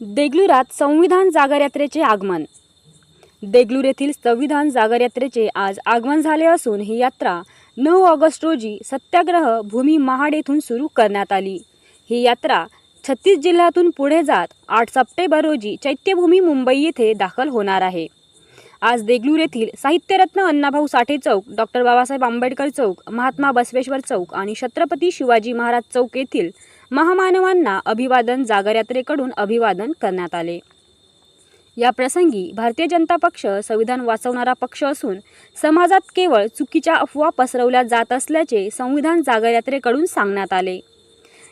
देगलुरात संविधान जागर यात्रेचे आगमन. देगलूर येथील संविधान जागर यात्रेचे आज आगमन झाले असून ही यात्रा नऊ ऑगस्ट रोजी सत्याग्रह भूमी महाड येथून सुरू करण्यात आली. ही यात्रा छत्तीस जिल्ह्यातून पुढे जात आठ सप्टेंबर रोजी चैत्यभूमी मुंबई येथे दाखल होणार आहे. आज देगलूर येथील साहित्यरत्न अण्णाभाऊ साठे चौक डॉक्टर बाबासाहेब आंबेडकर चौक महात्मा बसवेश्वर चौक आणि छत्रपती शिवाजी महाराज चौक येथील महामानवांना अभिवादन जागरयात्रेकडून अभिवादन करण्यात आले. या प्रसंगी भारतीय जनता पक्ष संविधान वाचवणारा पक्ष असून समाजात केवळ चुकीच्या अफवा पसरवल्या जात असल्याचे संविधान जागरयात्रेकडून सांगण्यात आले.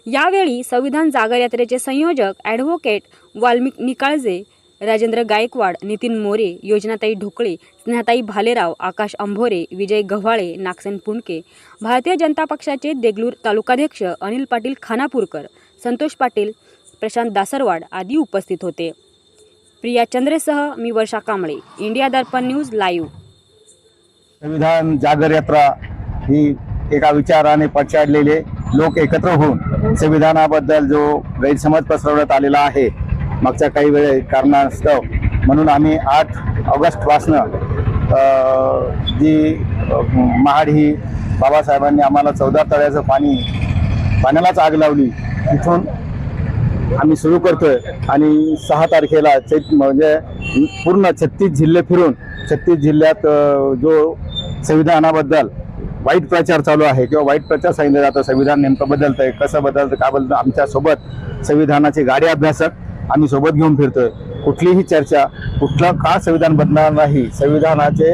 यावेळी संविधान जागरयात्रेचे संयोजक ॲडव्होकेट वाल्मिक निकाळजे राजेंद्र गायकवाड नितीन मोरे योजनाताई ढोकळे स्नेहाताई भालेराव आकाश अंभोरे विजय गव्हाळे नागसेन पुणके भारतीय जनता पक्षाचे देगलूर तालुकाध्यक्ष अनिल पाटील खानापूरकर संतोष पाटील प्रशांत दासरवाड आदी उपस्थित होते. प्रिया चंद्रेसह मी Varsha Kamble India Darpan news live. संविधान जागर यात्रा ही एका विचाराने पछाडलेले लोक एकत्र होऊन संविधानाबद्दल जो गैरसमज पसरवण्यात आलेला आहे मागच्या काही वेळे कारणास्तव म्हणून आम्ही आठ ऑगस्टपासनं जी महाड ही बाबासाहेबांनी आम्हाला चौदा तळ्याचं पाणी पाण्यालाच आग लावली तिथून आम्ही सुरू करतोय. आणि सहा तारखेला चैत म्हणजे पूर्ण छत्तीस जिल्हे फिरून छत्तीस जिल्ह्यात जो संविधानाबद्दल वाईट प्रचार चालू आहे किंवा वाईट प्रचार सांगितलं जातं संविधान नेमकं बदलतंय कसं बदलतं का बदलतं आमच्यासोबत संविधानाचे गाडे अभ्यासक आम्ही सोबत घेऊन फिरतोय. कुठलीही चर्चा कुठला का संविधान बदलणार नाही संविधानाचे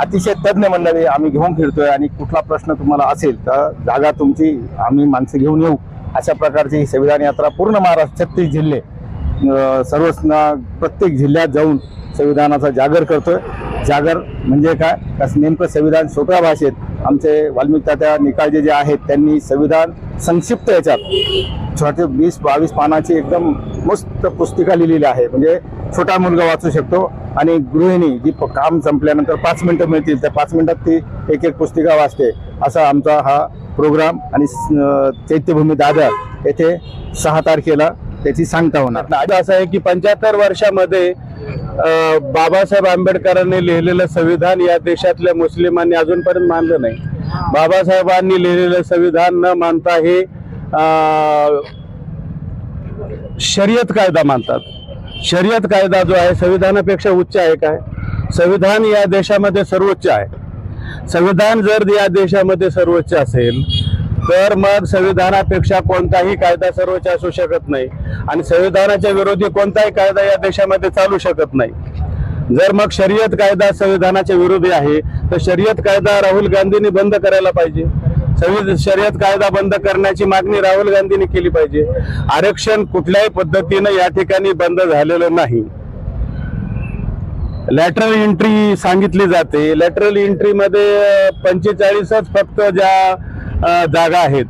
अतिशय तज्ज्ञ मंडळी आम्ही घेऊन फिरतोय आणि कुठला प्रश्न तुम्हाला असेल तर जागा तुमची आम्ही माणसं घेऊन येऊ. अशा प्रकारची ही संविधान यात्रा पूर्ण महाराष्ट्र छत्तीस जिल्हे सर्व सर्वच ना प्रत्येक जिल्ह्यात जाऊन संविधानाचा जागर करतोय. जागर म्हणजे काय? कसं नेमकं संविधान सोप्या भाषेत आमचे वाल्मिकता तात्या निकाळजे जे आहेत त्यांनी संविधान संक्षिप्त याच्यात. छोटे वीस बावीस पानाची एकदम मस्त पुस्तिका लिहिलेली आहे. म्हणजे छोटा मुलगा वाचू शकतो आणि गृहिणी जी प- काम संपल्यानंतर पाच मिनिटं मिळतील त्या पाच मिनिटात ती एक एक पुस्तिका वाचते. असा आमचा हा प्रोग्राम आणि स- चैत्यभूमी दादर येथे सहा तारखेला त्याची सांगता होणार. आज असं आहे की पंच्याहत्तर वर्षामध्ये बाबासाहेब आंबेडकरांनी लिहिलेलं संविधान या देशातल्या मुस्लिमांनी अजूनपर्यंत मानलं नाही. बाबासाहेबांनी लिहिलेलं संविधान न मानता हे शर्यत कायदा मानतात. शर्यत कायदा जो आहे संविधानापेक्षा उच्च आहे काय? संविधान या देशामध्ये सर्वोच्च आहे. संविधान जर या देशामध्ये सर्वोच्च असेल तर मग संविधानापेक्षा कोणताही कायदा सर्वोच्च असू शकत नाही. आणि संविधानाच्या विरोधी कोणताही कायदा या देशामध्ये चालू शकत नाही. जर मग शर्यत कायदा संविधानाच्या विरोधी आहे तर शर्यत कायदा राहुल गांधींनी बंद करायला पाहिजे. शर्यत कायदा बंद करण्याची मागणी राहुल गांधींनी केली पाहिजे. आरक्षण कुठल्याही पद्धतीनं या ठिकाणी बंद झालेलं नाही. लॅटरल एंट्री सांगितली जाते. लॅटरल एंट्रीमध्ये पंचेचाळीसच फक्त ज्या जागा आहेत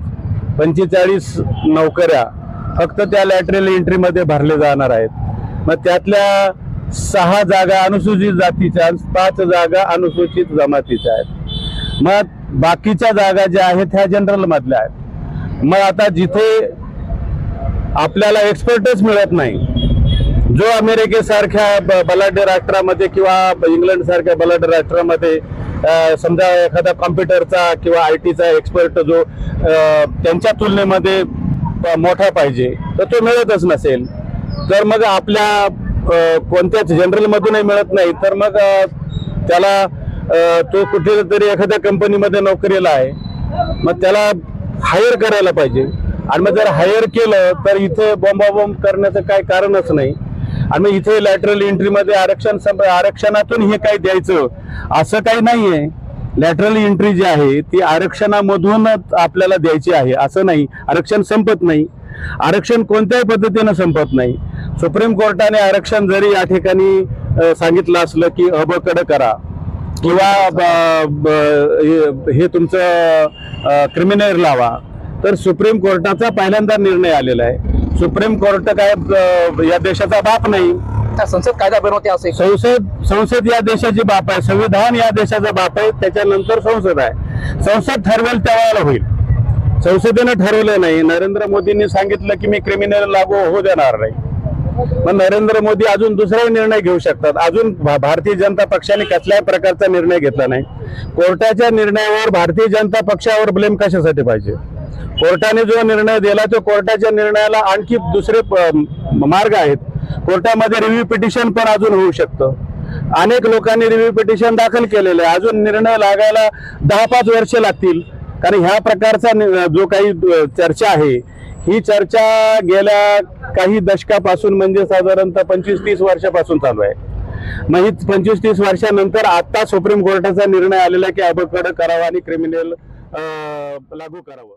पंचेचाळीस नोकऱ्या फक्त त्या लॅटरल एंट्रीमध्ये भरले जाणार आहेत. मग त्यातल्या सहा जागा अनुसूचित जातीच्या पाच जागा अनुसूचित जमातीच्या आहेत. मग बाकीच्या जागा ज्या आहेत ह्या जनरल मधल्या आहेत. मग आता जिथे आपल्याला एक्सपर्टच मिळत नाही जो अमेरिकेसारख्या ब- बलाढ्य राष्ट्रामध्ये किंवा इंग्लंड सारख्या बलाढ्य राष्ट्रामध्ये समजा एखादा कॉम्प्युटरचा किंवा आय टीचा एक्सपर्ट जो त्यांच्या तुलनेमध्ये प- मोठा पाहिजे तर तो मिळतच नसेल. तर मग आपल्या कोणत्याच जनरलमधूनही मिळत नाही तर मग त्याला तो तो कुठेतरी एखाद्या कंपनीमध्ये नोकरीला आहे. मग त्याला हायर करायला पाहिजे. आणि मग जर हायर केलं तर इथे बॉम्बाबॉम्ब करण्याचं काय कारणच नाही. आणि मग इथे लॅटरल एंट्रीमध्ये आरक्षण संप- आरक्षणातून हे काय द्यायचं असं काही नाहीये. लॅटरल एंट्री जी आहे ती आरक्षणामधूनच आपल्याला द्यायची आहे असं नाही. आरक्षण संपत नाही. आरक्षण कोणत्याही पद्धतीनं संपत नाही. सुप्रीम कोर्टाने आरक्षण जरी या ठिकाणी सांगितलं असलं की अबकड करा. किंवा हे- तुमचं क्रिमिनल लावा. तर सुप्रीम कोर्टाचा पहिल्यांदा निर्णय आलेला आहे. सुप्रीम कोर्ट काय या देशाचा बाप नाही. त्या संसद कायदा बनवते असे संसद संसद या देशाची बाप आहे. संविधान या देशाचा बाप आहे. त्याच्यानंतर संसद आहे. संसद ठरवेल त्यावेळेला होईल. संसदेनं ठरवलं नाही. नरेंद्र मोदींनी सांगितलं की मी क्रिमिनल लागू होऊ देणार नाही. मग नरेंद्र मोदी अजून दुसराही निर्णय घेऊ शकतात. अजून भा- भारतीय जनता पक्षाने कसल्याही प्रकारचा निर्णय घेतला नाही. कोर्टाच्या निर्णयावर भारतीय जनता पक्षावर ब्लेम कशासाठी पाहिजे? कोर्टाने जो निर्णय दिला तो कोर्टाच्या निर्णयाला आणखी दुसरे प- मार्ग आहेत. कोर्टामध्ये रिव्ह्यू पिटिशन पण अजून होऊ शकतं. अनेक लोकांनी रिव्ह्यू पिटिशन दाखल केलेलं आहे. अजून निर्णय लागायला दहा पाच वर्ष लागतील. कारण ह्या प्रकारचा नि- जो काही चर्चा आहे ही चर्चा गेल्या काही दशकापासून म्हणजे साधारणतः पंचवीस तीस वर्षापासून चालू आहे. मग ही पंचवीस तीस वर्षानंतर आता सुप्रीम कोर्टाचा निर्णय आलेला आहे की अबकडं करावा आणि क्रिमिनल लागू करावं.